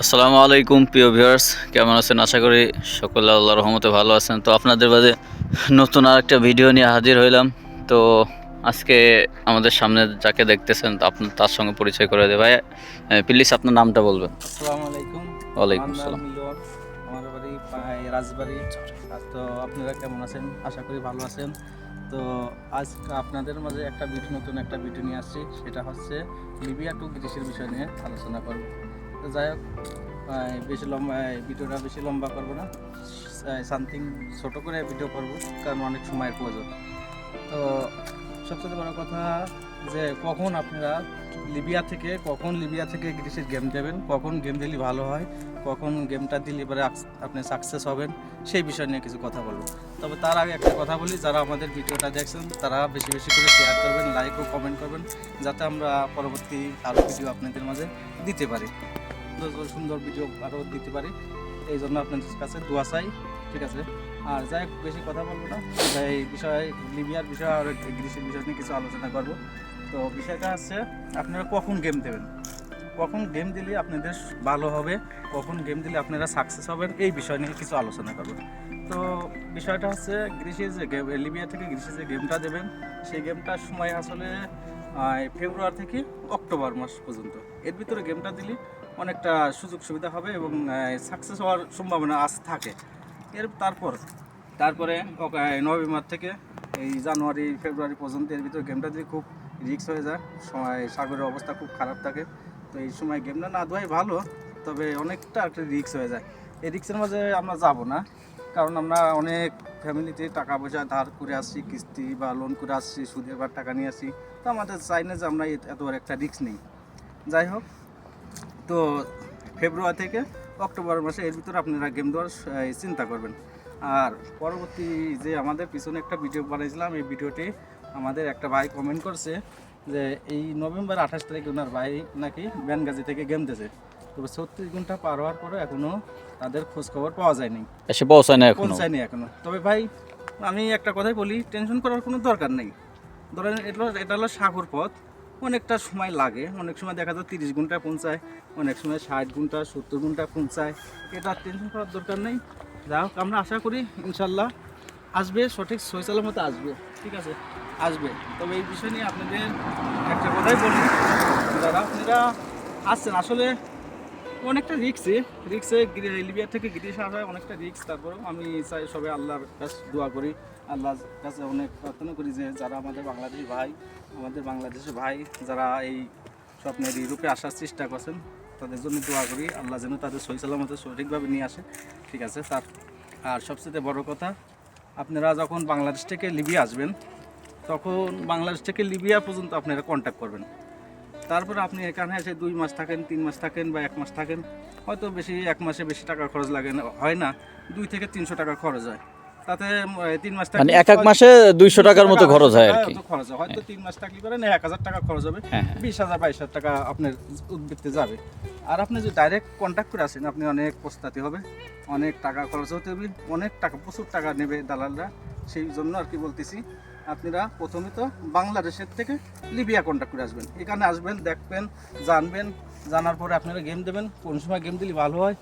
আসসালামু আলাইকুম প্রিয় ভিউয়ার্স। কেমন আছেন? আশা করি সকলে আল্লাহ রহমতে ভালো আছেন। তো আপনাদের মাঝে নতুন আর একটা ভিডিও নিয়ে হাজির হইলাম। তো আজকে আমাদের সামনে যাকে দেখতেছেন তো আপনার তার সঙ্গে পরিচয় করে দেয় ভাই প্লিজ আপনার নামটা বলবেন। আসসালামু আলাইকুম। ওয়ালাইকুম আসসালাম। আমার বাড়ি রাজবাড়ি। তো আপনারা কেমন আছেন? আশা করি ভালো আছেন। তো আজ আপনাদের মাঝে একটা ভিডিও নতুন একটা ভিডিও নিয়ে আসছি। সেটা হচ্ছে লিবিয়া টু গ্রিসের বিষয় নিয়ে আলোচনা করব। যাই হোক বেশি লম্বা ভিডিওটা বেশি লম্বা করব না। সামথিং ছোট করে ভিডিও করব, কারণ অনেক সময়ের প্রয়োজন। তো সবচেয়ে বড় কথা যে কখন আপনারা লিবিয়া থেকে, কখন লিবিয়া থেকে গ্রিসের গেম দেবেন কখন গেম দিলে ভালো হয়, কখন গেমটা দিলে আক্স- আপনি সাকসেস হবেন, সেই বিষয় নিয়ে কিছু কথা বলব। তবে তার আগে একটা কথা বলি, যারা আমাদের ভিডিওটা দেখছেন, তারা বেশি বেশি করে শেয়ার করবেন লাইক ও কমেন্ট করবেন, যাতে আমরা পরবর্তী আরও ভিডিও আপনাদের মাঝে দিতে পারি। সুন্দর সুন্দর ভিডিও আরও দিতে পারি। এই জন্য আপনাদের কাছে দোয়া চাই, ঠিক আছে? আর যাই বেশি কথা বলব না। এই বিষয়ে, লিবিয়ার বিষয়ে আর গ্রিসের বিষয় নিয়ে কিছু আলোচনা করব। তো বিষয়টা হচ্ছে, আপনারা কখন গেম দেবেন? কখন গেম দিলে আপনাদের ভালো হবে? কখন গেম দিলে আপনারা সাকসেস হবেন? এই বিষয় নিয়ে কিছু আলোচনা করব। তো বিষয়টা হচ্ছে, গ্রিসে যে গেম লিবিয়া থেকে গ্রিসে যে গেমটা দেবেন, সেই গেমটার সময় আসলে ফেব্রুয়ারি থেকে অক্টোবর মাস পর্যন্ত। এর ভিতরে গেমটা দিলে অনেকটা সুযোগ সুবিধা হবে এবং সাকসেস হওয়ার সম্ভাবনা আজ থাকে। এর তারপর, তারপরে নভেম্বর থেকে এই জানুয়ারি, ফেব্রুয়ারি পর্যন্ত এর ভিতরে গেমটা দিলে খুব রিক্স হয়ে যায়, সময়, সাগরের অবস্থা খুব খারাপ থাকে, তো এই সময় গেমটা না দেওয়াই ভালো, তবে অনেকটা একটা রিক্স হয়ে যায়। এই রিক্সের মাঝে আমরা যাব না, কারণ আমরা অনেক ফ্যামিলিতে টাকা পয়সা ধার করে আসছি, কিস্তি বা লোন করে আসছি, সুদের বার টাকা নিয়ে আসছি, তো আমাদের চাই না যে আমরা এত একটা রিক্স নেই। যাই হোক তো ফেব্রুয়ারি থেকে অক্টোবর মাসে এর ভিতরে আপনারা গেম দেওয়ার চিন্তা করবেন। আর পরবর্তী যে আমাদের পিছনে একটা ভিডিও বানিয়েছিলাম এই ভিডিওটি আমাদের একটা ভাই কমেন্ট করছে যে এই নভেম্বর আঠাশ তারিখে ওনার ভাই নাকি ব্যানগাজি থেকে গেম দিয়েছে। তবে ছত্রিশ ঘণ্টা পার হওয়ার পরে এখনও তাদের খোঁজ খবর পাওয়া যায়নি। এসে পৌঁছায় না পৌঁছায়নি এখনও। তবে ভাই আমি একটা কথাই বলি টেনশন করার কোনো দরকার নেই। ধরেন এটা এটা হলো সাগর পথ। অনেকটা সময় লাগে। অনেক সময় দেখা যায় তিরিশ ঘণ্টা পৌঁছায়, অনেক সময় ষাট ঘণ্টা, সত্তর ঘণ্টা পৌঁছায়। এটা টেনশন করার দরকার নেই। যাই হোক, আমরা আশা করি ইনশাল্লাহ আসবে, সঠিক শৈশালের মতো আসবে। ঠিক আছে? আসবে। তবে এই বিষয় নিয়ে আপনাদের একটা কথাই বলি। যারা আপনারা আসছেন আসলে অনেকটা রিক্সে রিক্সে লিবিয়া থেকে গ্রিস আসা অনেকটা রিক্স তারপরেও আমি চাই সবাই আল্লাহর কাছে দোয়া করি, আল্লাহর কাছে অনেক প্রার্থনা করি যে যারা আমাদের বাংলাদেশি ভাই, আমাদের বাংলাদেশের ভাই যারা এই স্বপ্নের ইউরোপে আসার চেষ্টা করছেন, তাদের জন্য দোয়া করি, আল্লাহ যেন তাদের সহি সালামতে সঠিকভাবে নিয়ে আসে, ঠিক আছে? তার, আর সবচেয়ে বড় কথা, আপনারা যখন বাংলাদেশ থেকে লিবিয়া আসবেন, তখন বাংলাদেশ থেকে লিবিয়া পর্যন্ত আপনারা কন্ট্যাক্ট করবেন। তারপরে আপনি এখানে এসে দুই মাস থাকেন তিন মাস থাকেন বা এক মাস থাকেন হয়তো বেশি এক মাসে বেশি টাকা খরচ লাগে না হয় না দুই থেকে তিনশো টাকা খরচ হয়। তাতে তিন মাস মানে এক এক মাসে দুইশো টাকার মতো খরচ হয় আর কি। হয়তো খরচ হয়। হয়তো তিন মাস থাকলে পারেন এক হাজার টাকা খরচ হবে হ্যাঁ হ্যাঁ। বিশ হাজার বাইশ হাজার টাকা আপনার উদ্বৃত্তে যাবে। আর আপনি যদি ডাইরেক্ট কন্ট্যাক্ট করে আসেন আপনি অনেক পস্তাতে হবে অনেক টাকা খরচ হতে হবে অনেক টাকা প্রচুর টাকা নেবে দালালরা সেই জন্য আর কি বলতেছি। আপনারা প্রথমে তো বাংলাদেশের থেকে লিবিয়া কন্ট্যাক্ট করে আসবেন। এখানে আসবেন, দেখবেন, জানবেন, জানার পরে আপনারা গেম দেবেন, কোন সময় গেম দিলে ভালো হয়,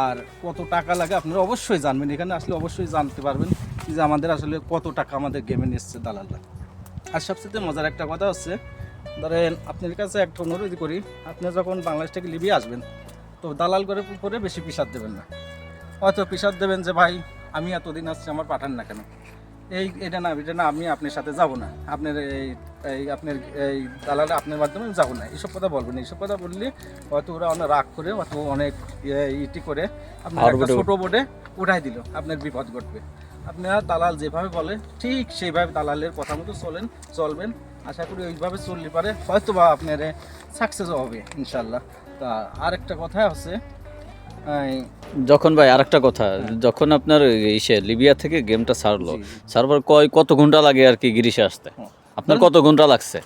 আর কত টাকা লাগে আপনারা অবশ্যই জানবেন। এখানে আসলে অবশ্যই জানতে পারবেন যে আমাদের আসলে কত টাকা আমাদের গেমে নিচ্ছে দালালরা। আর সবচেয়ে মজার একটা কথা হচ্ছে, ধরেন আপনার কাছে একটা অনুরোধ করি, আপনি যখন বাংলাদেশ থেকে লিবিয়ে আসবেন, তো দালাল করে উপরে বেশি পিসার দেবেন না। হয়তো পিসার দেবেন যে, ভাই, আমি এতদিন আসছি, আমার পাঠান না কেন? এই এটা না এটা না আমি আপনার সাথে যাব না। আপনার এই এই আপনার এই দালাল আপনার মাধ্যমে যাব না। এইসব কথা বলবেন এইসব কথা বললে হয়তো ওরা অনেক রাগ করে হয়তো অনেক ইয়ে, ইটি করে আপনার একটা ছোটো বোর্ডে উঠাই দিল। আপনার বিপদ ঘটবে। আপনারা দালাল যেভাবে বলে ঠিক সেইভাবে দালালের কথা মতো চলেন চলবেন। আশা করি ওইভাবে চললে পারে হয়তো বা আপনার সাকসেস হবে ইনশাল্লাহ। তা আরেকটা কথা হচ্ছে যখন ভাই আরেকটা কথা যখন আপনার ইসে লিবিয়া থেকে গেমটা ছাড়লো। সার্ভার কয় কত ঘণ্টা লাগে আর কি গ্রিসে আসতে? আপনার কত ঘণ্টা লাগছে?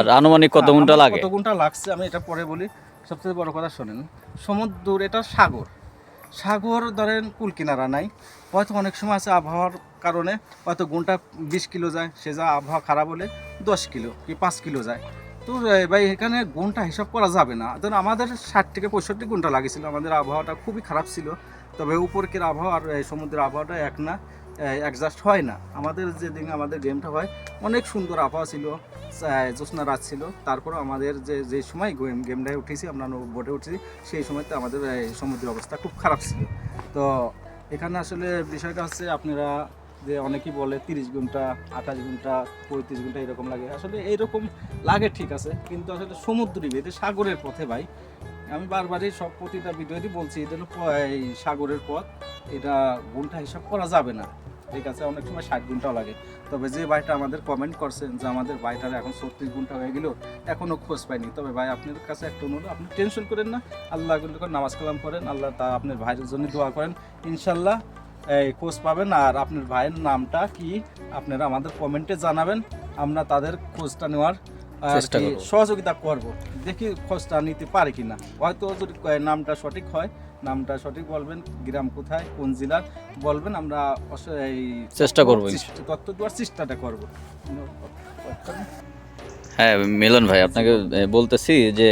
আর আনুমানিক কত হ্যাঁ, ঘণ্টা লাগে? কত ঘণ্টা লাগছে আমি এটা পরে বলি। সবচেয়ে বড় কথা শোনেন সমুদ্র এটা সাগর। সাগর ধরেন কুল কিনারা নাই। হয়তো অনেক সময় আছে আবহাওয়ার কারণে হয়তো ঘণ্টা বিশ কিলো যায় সে যা আবহাওয়া খারাপ হলে দশ কিলো কি পাঁচ কিলো যায়। তো ভাই, এখানে ঘণ্টা হিসাব করা যাবে না। ধরুন, আমাদের ষাট থেকে পঁয়ষট্টি ঘণ্টা লাগেছিল আমাদের আবহাওয়াটা খুবই খারাপ ছিল। তবে উপরকের আবহাওয়া আর সমুদ্রের আবহাওয়াটা এক না অ্যাডজাস্ট হয় না। আমাদের যেদিন আমাদের গেমটা হয়, অনেক সুন্দর আবহাওয়া ছিল জ্যোৎস্না রাত ছিল। তারপর আমাদের যে যে সময় গেম, গেমটায় উঠেছি, আমরা বোটে উঠেছি, সেই সময়তে আমাদের সমুদ্রের অবস্থা খুব খারাপ ছিল। তো, এখানে আসলে বিষয়টা হচ্ছে, আপনারা যে অনেকেই বলে তিরিশ ঘণ্টা, আঠাশ ঘণ্টা, পঁয়ত্রিশ ঘণ্টা এরকম লাগে। আসলে এইরকম লাগে ঠিক আছে, কিন্তু আসলে সমুদ্রী এটা সাগরের পথে ভাই, আমি বারবারই সব প্রতিটা ভিডিওতে বলছি এটা হলো এই সাগরের পথ, এটা ঘণ্টা হিসাব করা যাবে না। ঠিক আছে, অনেক সময় ষাট ঘন্টাও লাগে। তবে যে ভাইটা আমাদের কমেন্ট করছেন যে আমাদের ভাইটার এখন ছত্রিশ ঘণ্টা হয়ে গেল এখনও খোঁজ পাইনি। তবে ভাই, আপনার কাছে একটা অনুরোধ, আপনি টেনশন করেন না। আল্লাহ নামাজ কালাম করেন, আল্লাহ তা আপনার ভাইয়ের জন্য দোয়া করেন। ইনশাল্লাহ এই খোঁজ পাবেন আর আপনার ভাইয়ের নামটা কি আপনারা আমাদের কমেন্টে জানাবেন। আমরা তাদের খোঁজটা নেওয়ার কি। সহযোগিতা করব। দেখি খোঁজটা নিতে পারে কিনা। হয়তো যদি নামটা সঠিক হয় নামটা সঠিক বলবেন গ্রাম কোথায় কোন জেলার বলবেন আমরা এই চেষ্টা করব তথ্য দেওয়ার চেষ্টাটা করব। হ্যাঁ মিলন ভাই আপনাকে বলতেছি যে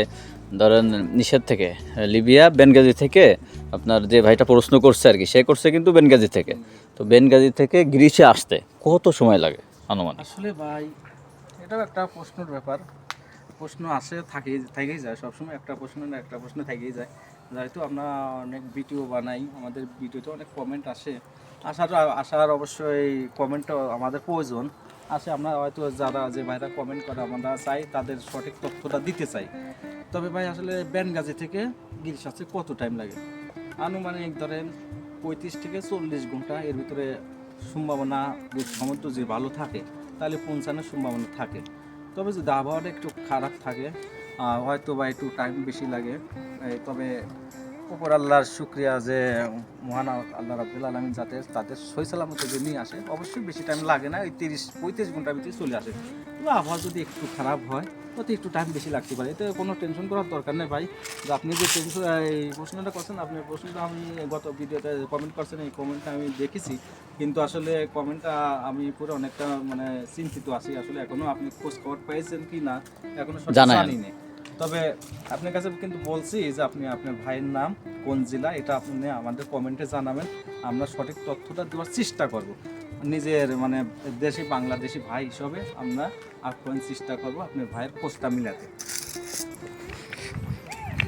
ধরেন নিষেধ থেকে লিবিয়া বেনগাজি থেকে আপনার যে ভাইটা প্রশ্ন করছে আর কি, সে করছে কিন্তু বেনগাজি থেকে। তো বেনগাজি থেকে গ্রিসে আসতে কত সময় লাগে আনুমানিক? আসলে ভাই, এটাও একটা প্রশ্নের ব্যাপার। প্রশ্ন আসে থাকেই থেকেই যায় সবসময়। একটা প্রশ্ন না, একটা প্রশ্ন থেকেই যায়। যেহেতু আমরা অনেক ভিডিও বানাই, আমাদের ভিডিওতে অনেক কমেন্ট আসে। আসার আসার অবশ্যই কমেন্টও আমাদের প্রয়োজন। আসে, আমরা হয়তো যারা, যে ভাইরা কমেন্ট করে, আমরা চাই তাদের সঠিক তথ্যটা দিতে চাই। তবে ভাই, আসলে ব্যানগাজি থেকে গিরিশ আসতে কত টাইম লাগে? আনুমানিক ধরেন পঁয়ত্রিশ থেকে চল্লিশ ঘণ্টা এর ভিতরে সম্ভাবনা যদি সমুদ্র যে ভালো থাকে, তাহলে পৌঁছানোর সম্ভাবনা থাকে। তবে যদি আবহাওয়াটা একটু খারাপ থাকে হয়তো বা একটু টাইম বেশি লাগে। তবে উপর আল্লাহর শুক্রিয়া যে মহান আল্লাহ রাবুল আলমিন যাতে তাদের সই সালামতে যে নিয়ে আসে, অবশ্যই বেশি টাইম লাগে না ওই তিরিশ, পঁয়ত্রিশ ঘণ্টার ভিতরে চলে আসে। তবে আবহাওয়া যদি একটু খারাপ হয় ওতে একটু টাইম বেশি লাগতে পারে। এতে কোনো টেনশন করার দরকার নেই ভাই। যে আপনি যে টেনশন এই প্রশ্নটা করছেন আপনি প্রশ্নটা আমি গত ভিডিওতে কমেন্ট করছেন এই কমেন্টটা আমি দেখেছি। কিন্তু আসলে কমেন্টটা আমি পুরো অনেকটা মানে চিন্তিত আছি। আসলে এখনও আপনি খোঁজ খবর পেয়েছেন কি না এখনও সঠিক জানাই জানি না তবে আপনার কাছে কিন্তু বলছি যে আপনি আপনার ভাইয়ের নাম কোন জেলা এটা আপনি আমাদের কমেন্টে জানাবেন। আমরা সঠিক তথ্যটা দেওয়ার চেষ্টা করব। নিজের মানে দেশি বাংলাদেশি ভাই হিসাবে আমরা আপ্যায়ন চেষ্টা করব আপনার ভাইয়ের খোঁজটা মিলাতে।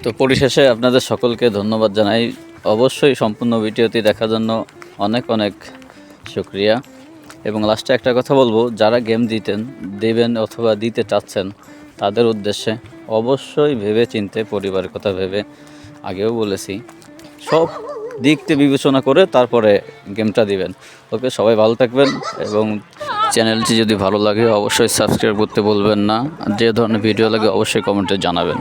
তো পরিশেষে আপনাদের সকলকে ধন্যবাদ জানাই। অবশ্যই সম্পূর্ণ ভিডিওটি দেখার জন্য অনেক অনেক শুক্রিয়া। এবং লাস্টে একটা কথা বলব, যারা গেম দিতেন, দেবেন অথবা দিতে চাচ্ছেন, তাদের উদ্দেশ্যে অবশ্যই ভেবে চিনতে পরিবারের কথা ভেবে আগেও বলেছি, সব দিকতে বিবেচনা করে তারপরে গেমটা দিবেন। ওকে, সবাই ভালো থাকবেন এবং চ্যানেলটি যদি ভালো লাগে, অবশ্যই সাবস্ক্রাইব করতে বলবেন না। যে ধরনের ভিডিও লাগে, অবশ্যই কমেন্টে জানাবেন।